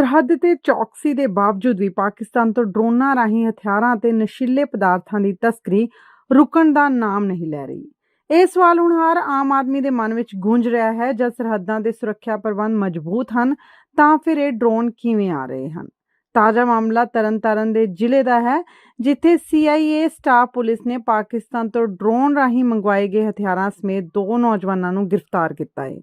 ਸਰਹੱਦ ਤੇ ਚੌਕਸੀ ਦੇ ਬਾਵਜੂਦ ਵੀ ਪਾਕਿਸਤਾਨ ਤੋਂ ਡਰੋਨਾਂ ਰਾਹੀਂ ਹਥਿਆਰਾਂ ਅਤੇ ਨਸ਼ੀਲੇ ਪਦਾਰਥਾਂ ਦੀ ਤਸਕਰੀ ਰੁਕਣ ਦਾ ਨਾਮ ਨਹੀਂ ਲੈ ਰਹੀ। ਇਹ ਸਵਾਲ ਹੁਣ ਹਰ ਆਮ ਆਦਮੀ ਦੇ ਮਨ ਵਿੱਚ ਗੂੰਜ ਰਿਹਾ ਹੈ। ਜਦ ਸਰਹੱਦਾਂ ਦੇ ਸੁਰੱਖਿਆ ਪ੍ਰਬੰਧ ਮਜ਼ਬੂਤ ਹਨ, ਤਾਂ ਫਿਰ ਇਹ ਡਰੋਨ ਕਿਵੇਂ ਆ ਰਹੇ ਹਨ? ਤਾਜ਼ਾ ਮਾਮਲਾ ਤਰਨਤਾਰਨ ਦੇ ਜ਼ਿਲ੍ਹੇ ਦਾ ਹੈ, ਜਿੱਥੇ CIA ਸਟਾਫ ਪੁਲਿਸ ਨੇ ਪਾਕਿਸਤਾਨ ਤੋਂ ਡਰੋਨ ਰਾਹੀਂ ਮੰਗਵਾਏ ਗਏ ਹਥਿਆਰਾਂ ਸਮੇਤ ਦੋ ਨੌਜਵਾਨਾਂ ਨੂੰ ਗ੍ਰਿਫਤਾਰ ਕੀਤਾ ਹੈ।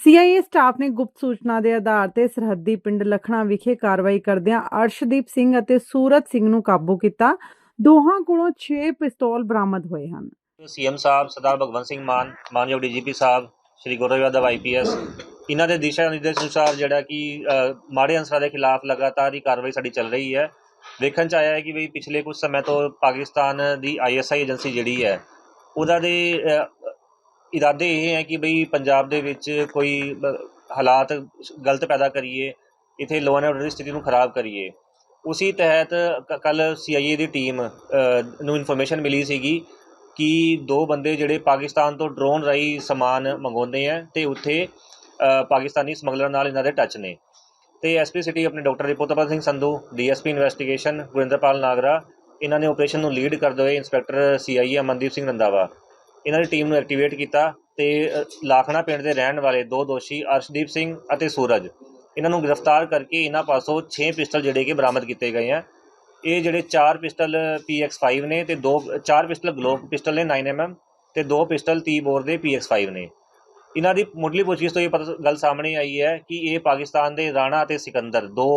CIA ਸਟਾਫ ਨੇ ਗੁਪਤ ਸੂਚਨਾ ਦੇ ਆਧਾਰ ਤੇ ਸਰਹੱਦੀ ਪਿੰਡ ਲਖਣਾ ਵਿਖੇ ਕਾਰਵਾਈ ਕਰਦਿਆਂ ਅਰਸ਼ਦੀਪ ਸਿੰਘ ਅਤੇ ਸੂਰਤ ਸਿੰਘ ਨੂੰ ਕਾਬੂ ਕੀਤਾ। ਦੋਹਾਂ ਕੋਲੋਂ 6 ਪਿਸਤੌਲ ਬਰਾਮਦ ਹੋਏ ਹਨ। ਸੀਐਮ ਸਾਹਿਬ, ਸਰਦਾਰ ਭਗਵੰਤ ਸਿੰਘ ਮਾਨ, ਮਾਨਯੋਗ ਡੀਜੀਪੀ ਸਾਹਿਬ, ਸ਼੍ਰੀ ਗੌਰਵ ਯਾਦਵ ਆਈਪੀਐਸ ਇਹਨਾਂ ਦੇ ਦਿਸ਼ਾ ਨਿਰਦੇਸ਼ ਅਨੁਸਾਰ ਜਿਹੜਾ ਕਿ ਮਾੜੇ ਅੰਸਰਾਂ ਦੇ ਖਿਲਾਫ ਲਗਾਤਾਰ ਹੀ ਕਾਰਵਾਈ ਸਾਡੀ ਚੱਲ ਰਹੀ ਹੈ। ਵੇਖਣ ਚ ਆਇਆ ਹੈ ਕਿ ਵੀ ਪਿਛਲੇ ਕੁਝ ਸਮੇਂ ਤੋਂ ਪਾਕਿਸਤਾਨ ਦੀ ਆਈਐਸਆਈ ਏਜੰਸੀ ਜਿਹੜੀ ਹੈ, ਉਹਦਾ ਦੇ ਇਰਾਦੇ ਇਹ ਹੈ ਕਿ ਬਈ ਪੰਜਾਬ ਦੇ ਵਿੱਚ ਕੋਈ ਹਾਲਾਤ ਗਲਤ ਪੈਦਾ ਕਰੀਏ, ਇਥੇ ਲੋਅ ਐਂਡ ਆਰਡਰ ਦੀ ਸਥਿਤੀ ਨੂੰ ਖਰਾਬ ਕਰੀਏ। ਉਸੇ ਤਹਿਤ ਕੱਲ ਸੀਆਈਏ ਦੀ ਟੀਮ ਨੂੰ ਇਨਫੋਰਮੇਸ਼ਨ ਮਿਲੀ ਸੀਗੀ ਕਿ ਦੋ ਬੰਦੇ ਜਿਹੜੇ ਪਾਕਿਸਤਾਨ ਤੋਂ ਡਰੋਨ ਰਾਹੀਂ ਸਮਾਨ ਮੰਗਵਾਉਂਦੇ ਆ ਤੇ ਉੱਥੇ ਪਾਕਿਸਤਾਨੀ ਸਮਗਲਰ ਨਾਲ ਇਹਨਾਂ ਦੇ ਟੱਚ ਨੇ। ਤੇ ਐਸਪੀ ਸਿਟੀ ਆਪਣੇ doctor Ripotpal Singh Sandhu DSP investigation Gurinderpal Nagra, ਇਹਨਾਂ ਨੇ ਆਪਰੇਸ਼ਨ ਨੂੰ ਲੀਡ ਕਰਦੇ ਹੋਏ ਇੰਸਪੈਕਟਰ ਸੀਆਈਏ ਅਮਨਦੀਪ ਸਿੰਘ ਰੰਦਾਵਾ ਇਹਨਾਂ ਦੀ ਟੀਮ ਨੂੰ ਐਕਟੀਵੇਟ ਕੀਤਾ ਤੇ ਲਾਖਣਾ ਪਿੰਡ ਦੇ ਰਹਿਣ ਵਾਲੇ ਦੋ ਦੋਸ਼ੀ ਅਰਸ਼ਦੀਪ ਸਿੰਘ ਅਤੇ ਸੂਰਜ, ਇਹਨਾਂ ਨੂੰ ਗ੍ਰਿਫਤਾਰ ਕਰਕੇ ਇਹਨਾਂ ਪਾਸੋਂ 6 ਪਿਸਟਲ ਜਿਹੜੇ ਕਿ ਬਰਾਮਦ ਕੀਤੇ ਗਏ ਆ। ਇਹ ਜਿਹੜੇ 4 ਪਿਸਟਲ PX5 ਨੇ ਤੇ ਦੋ 4 ਪਿਸਟਲ ਗਲੋਕ ਪਿਸਟਲ ਨੇ 9mm ਤੇ ਦੋ ਪਿਸਟਲ 30 ਬੋਰ ਦੇ PX5 ਨੇ। ਇਹਨਾਂ ਦੀ ਮੁੱਢਲੀ ਪੁੱਛਗਿੱਛ ਤੋਂ ਇਹ ਪਤਾ ਗੱਲ ਸਾਹਮਣੇ ਆਈ ਹੈ ਕਿ ਇਹ ਪਾਕਿਸਤਾਨ ਦੇ ਰਾਣਾ ਅਤੇ ਸਿਕੰਦਰ, ਦੋ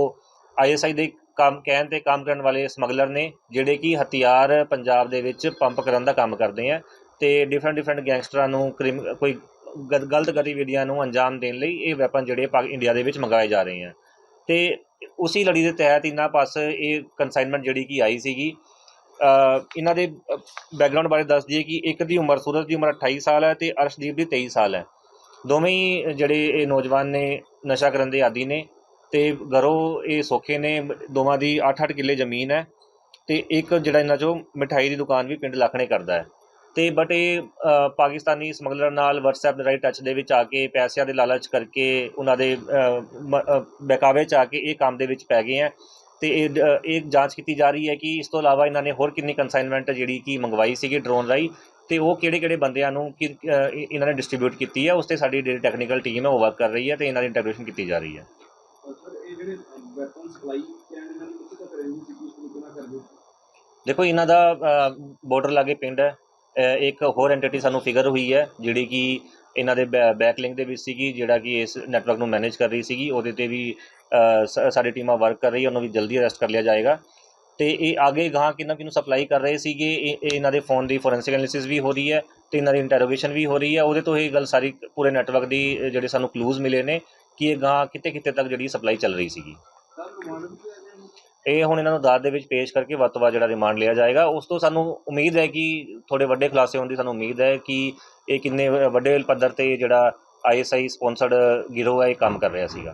ਆਈਐਸਆਈ ਦੇ ਕੰਮ, ਕਹਿਣ ਤੇ ਕੰਮ ਕਰਨ ਵਾਲੇ ਸਮਗਲਰ ਨੇ, ਜਿਹੜੇ ਕਿ ਹਥਿਆਰ ਪੰਜਾਬ ਦੇ ਵਿੱਚ ਪੰਪ ਕਰਨ ਦਾ ਕੰਮ ਕਰਦੇ ਆ। ਅਤੇ ਡਿਫਰੈਂਟ ਡਿਫਰੈਂਟ ਗੈਂਗਸਟਰਾਂ ਨੂੰ ਕ੍ਰਿਮ, ਕੋਈ ਗਲ- ਗਲਤ ਗਤੀਵਿਧੀਆਂ ਨੂੰ ਅੰਜਾਮ ਦੇਣ ਲਈ ਇਹ ਵੈਪਨ ਜਿਹੜੇ ਪਾ ਇੰਡੀਆ ਦੇ ਵਿੱਚ ਮੰਗਵਾਏ ਜਾ ਰਹੇ ਆ। ਅਤੇ ਉਸੇ ਲੜੀ ਦੇ ਤਹਿਤ ਇਹਨਾਂ ਪਾਸ ਇਹ ਕਨਸਾਈਨਮੈਂਟ ਜਿਹੜੀ ਕਿ ਆਈ ਸੀਗੀ ਇਹਨਾਂ ਦੇ ਬੈਕਗ੍ਰਾਉਂਡ ਬਾਰੇ ਦੱਸ ਦਈਏ ਕਿ ਇੱਕ ਦੀ ਉਮਰ ਸੂਰਜ ਦੀ ਉਮਰ 28 ਸਾਲ ਹੈ ਤੇ ਅਰਸ਼ਦੀਪ ਦੀ 23 ਸਾਲ ਹੈ। ਦੋਵੇਂ ਹੀ ਜਿਹੜੇ ਇਹ ਨੌਜਵਾਨ ਨੇ, ਨਸ਼ਾ ਕਰਨ ਦੇ ਆਦੀ ਨੇ ਤੇ ਘਰੋਂ ਇਹ ਸੌਖੇ ਨੇ, ਦੋਵਾਂ ਦੀ 8-8 ਕਿੱਲੇ ਜ਼ਮੀਨ ਹੈ ਤੇ ਇੱਕ ਜਿਹੜਾ ਇਹਨਾਂ ਚੋਂ ਮਿਠਾਈ ਦੀ ਦੁਕਾਨ ਵੀ ਪਿੰਡ ਲੱਖਣੇ ਕਰਦਾ ਹੈ। ਤੇ ਬਟ ਇਹ ਪਾਕਿਸਤਾਨੀ ਸਮਗਲਰ ਨਾਲ WhatsApp ਦੇ ਰਾਹੀਂ ਟੱਚ ਦੇ ਵਿੱਚ ਆ ਕੇ ਪੈਸਿਆਂ ਦੇ ਲਾਲਚ ਕਰਕੇ ਉਹਨਾਂ ਦੇ ਬਹਿਕਾਵੇ ਚ ਆ ਕੇ ਇਹ ਕੰਮ ਦੇ ਵਿੱਚ ਪੈ ਗਏ ਹੈ। ਤੇ ਇਹ ਇਹ ਜਾਂਚ ਕੀਤੀ ਜਾ ਰਹੀ ਹੈ ਕਿ ਇਸ ਤੋਂ ਇਲਾਵਾ ਇਹਨਾਂ ਨੇ ਹੋਰ ਕਿੰਨੀ ਕਨਸਾਈਨਮੈਂਟ ਜਿਹੜੀ ਕਿ ਮੰਗਵਾਈ ਸੀਗੀ ਡਰੋਨ ਰਾਹੀਂ ਤੇ ਉਹ ਕਿਹੜੇ ਕਿਹੜੇ ਬੰਦਿਆਂ ਨੂੰ ਕਿ ਇਹਨਾਂ ਨੇ ਡਿਸਟ੍ਰੀਬਿਊਟ ਕੀਤੀ ਹੈ ਉਸ ਤੇ ਸਾਡੀ ਜਿਹੜੀ ਟੈਕਨੀਕਲ ਟੀਮ ਹੈ ਉਹ ਵਰਕ ਕਰ ਰਹੀ ਹੈ ਤੇ ਇਹਨਾਂ ਦੀ ਇੰਟੈਗ੍ਰੇਸ਼ਨ ਕੀਤੀ ਜਾ ਰਹੀ ਹੈ। ਦੇਖੋ ਇਹਨਾਂ ਦਾ ਬਾਰਡਰ ਲਾਗੇ ਪਿੰਡ ਹੈ। ਇੱਕ ਹੋਰ ਐਂਟੀਟੀ ਸਾਨੂੰ ਫਿਗਰ ਹੋਈ ਹੈ, ਜਿਹੜੀ ਕਿ ਇਹਨਾਂ ਦੇ ਬੈਕ ਲਿੰਕ ਦੇ ਵਿੱਚ ਸੀਗੀ, ਜਿਹੜਾ ਕਿ ਇਸ ਨੈਟਵਰਕ ਨੂੰ ਮੈਨੇਜ ਕਰ ਰਹੀ ਸੀਗੀ, ਉਹਦੇ ਤੇ ਵੀ ਸ- ਸਾਡੀ ਟੀਮਾਂ ਵਰਕ ਕਰ ਰਹੀ ਹੈ, ਉਹਨੂੰ ਵੀ ਜਲਦੀ ਅਰੈਸਟ ਕਰ ਲਿਆ ਜਾਏਗਾ। ਤੇ ਇਹ ਅੱਗੇ ਗਾਂ ਕਿੰਨਾ ਕਿਨੂੰ ਸਪਲਾਈ ਕਰ ਰਹੇ ਸੀਗੇ, ਇਹ ਇਹਨਾਂ ਦੇ ਫੋਨ ਦੀ ਫੋਰੈਂਸਿਕ ਐਨਾਲਿਸਿਸ ਵੀ ਹੋ ਰਹੀ ਹੈ, ਤੇ ਇਹਨਾਂ ਦੀ ਇੰਟਰੋਗੇਸ਼ਨ ਵੀ ਹੋ ਰਹੀ ਹੈ, ਉਹਦੇ ਤੋਂ ਇਹ ਗੱਲ ਸਾਰੀ ਪੂਰੇ ਨੈਟਵਰਕ ਦੀ ਜਿਹੜੇ ਸਾਨੂੰ ਕਲੂਜ਼ ਮਿਲੇ ਨੇ, ਕਿ ਇਹ ਗਾਂ ਕਿਤੇ ਕਿਤੇ ਤੱਕ ਜਿਹੜੀ ਸਪਲਾਈ ਚੱਲ ਰਹੀ ਸੀਗੀ ਸਰ ਰਿਮਾਂਡ ਵੀ ਤੇ ਅਜੇ ਇਹ ਹੁਣ ਇਹਨਾਂ ਨੂੰ ਅਦਾਲਤ ਦੇ ਵਿੱਚ ਪੇਸ਼ ਕਰਕੇ ਵੱਧ ਤੋਂ ਵੱਧ ਜਿਹੜਾ ਰਿਮਾਂਡ ਲਿਆ ਜਾਏਗਾ। ਉਸ ਤੋਂ ਸਾਨੂੰ ਉਮੀਦ ਹੈ ਕਿ ਥੋੜੇ ਵੱਡੇ ਖੁਲਾਸੇ ਹੋਣ ਦੀ ਸਾਨੂੰ ਉਮੀਦ ਹੈ ਕਿ ਇਹ ਕਿੰਨੇ ਵੱਡੇ ਪੱਧਰ ਤੇ ਜਿਹੜਾ ਆਈਐਸਆਈ ਸਪਾਂਸਰਡ ਗਿਰੋਹ ਹੈ, ਇਹ ਕੰਮ ਕਰ ਰਿਹਾ ਸੀਗਾ।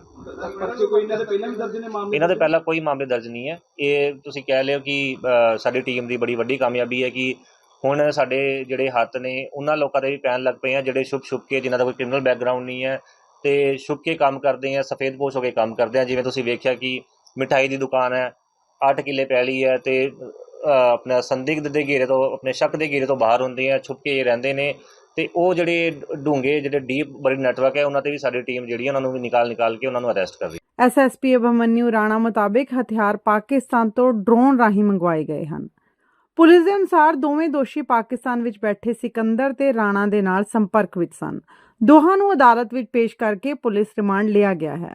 ਇਹਨਾਂ ਦੇ ਪਹਿਲਾਂ ਕੋਈ ਮਾਮਲੇ ਦਰਜ ਨਹੀਂ ਹੈ। ਇਹ ਤੁਸੀਂ ਕਹਿ ਲਿਓ ਕਿ ਸਾਡੀ ਟੀਮ ਦੀ ਬੜੀ ਵੱਡੀ ਕਾਮਯਾਬੀ ਹੈ ਕਿ ਹੁਣ ਸਾਡੇ ਜਿਹੜੇ ਹੱਥ ਨੇ, ਉਹਨਾਂ ਲੋਕਾਂ ਦੇ ਵੀ ਪੈਣ ਲੱਗ ਪਏ ਆ, ਜਿਹੜੇ ਛੁਪ ਛੁਪ ਕੇ, ਜਿਨ੍ਹਾਂ ਦਾ ਕੋਈ ਕ੍ਰਿਮੀਨਲ ਬੈਕਗ੍ਰਾਉਂਡ ਨਹੀਂ ਹੈ, ਤੇ ਛੁਪ ਕੇ ਕੰਮ ਕਰਦੇ ਆ, ਸਫੇਦ ਪੋਸ਼ ਹੋ ਕੇ ਕੰਮ ਕਰਦੇ ਆ। ਜਿਵੇਂ ਤੁਸੀਂ ਵੇਖਿਆ ਕਿ ਮਿਠਾਈ ਦੀ ਦੁਕਾਨ ਹੈ 8 ਕਿੱਲੇ ਪੈਲੀ ਹੈ ਤੇ ਆਪਣਾ ਸੰਦਿਗਧ ਦੇ ਘੇਰੇ ਤੋਂ, ਆਪਣੇ ਸ਼ੱਕ ਦੇ ਘੇਰੇ ਤੋਂ ਬਾਹਰ ਹੁੰਦੇ ਆ ਛੁਪ ਕੇ ਰਹਿੰਦੇ ਨੇ ਤੇ ਉਹ ਜਿਹੜੇ ਡੂੰਘੇ, ਜਿਹੜੇ ਡੀਪ ਬੜੇ ਨੈਟਵਰਕ ਹੈ, ਉਹਨਾਂ ਤੇ ਵੀ ਸਾਡੀ ਟੀਮ ਜਿਹੜੀ ਉਹਨਾਂ ਨੂੰ ਵੀ ਨਿਕਾਲ ਨਿਕਾਲ ਕੇ ਉਹਨਾਂ ਨੂੰ ਅਰੈਸਟ ਕਰ ਰਹੀ ਐਸਐਸਪੀ ਅਭਮਨਿਊ ਰਾਣਾ ਮੁਤਾਬਿਕ ਹਥਿਆਰ ਪਾਕਿਸਤਾਨ ਤੋਂ ਡਰੋਨ ਰਾਹੀਂ ਮੰਗਵਾਏ ਗਏ ਹਨ। ਪੁਲਿਸ ਦੇ ਅਨੁਸਾਰ ਦੋਵੇਂ ਦੋਸ਼ੀ ਪਾਕਿਸਤਾਨ ਵਿੱਚ ਬੈਠੇ ਸਿਕੰਦਰ ਤੇ ਰਾਣਾ ਦੇ ਨਾਲ ਸੰਪਰਕ ਵਿੱਚ ਸਨ। ਦੋਹਾਂ ਨੂੰ ਅਦਾਲਤ ਵਿੱਚ ਪੇਸ਼ ਕਰਕੇ ਪੁਲਿਸ ਰਿਮਾਂਡ ਲਿਆ ਗਿਆ ਹੈ।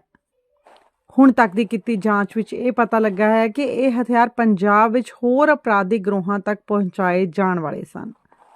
ਹੁਣ ਤੱਕ ਦੀ ਕੀਤੀ ਜਾਂਚ ਵਿੱਚ ਇਹ ਪਤਾ ਲੱਗਾ ਹੈ ਕਿ ਇਹ ਹਥਿਆਰ ਪੰਜਾਬ ਵਿੱਚ ਹੋਰ ਅਪਰਾਧਿਕ ਗਰੋਹਾਂ ਤੱਕ ਪਹੁੰਚਾਏ ਜਾਣ ਵਾਲੇ ਸਨ।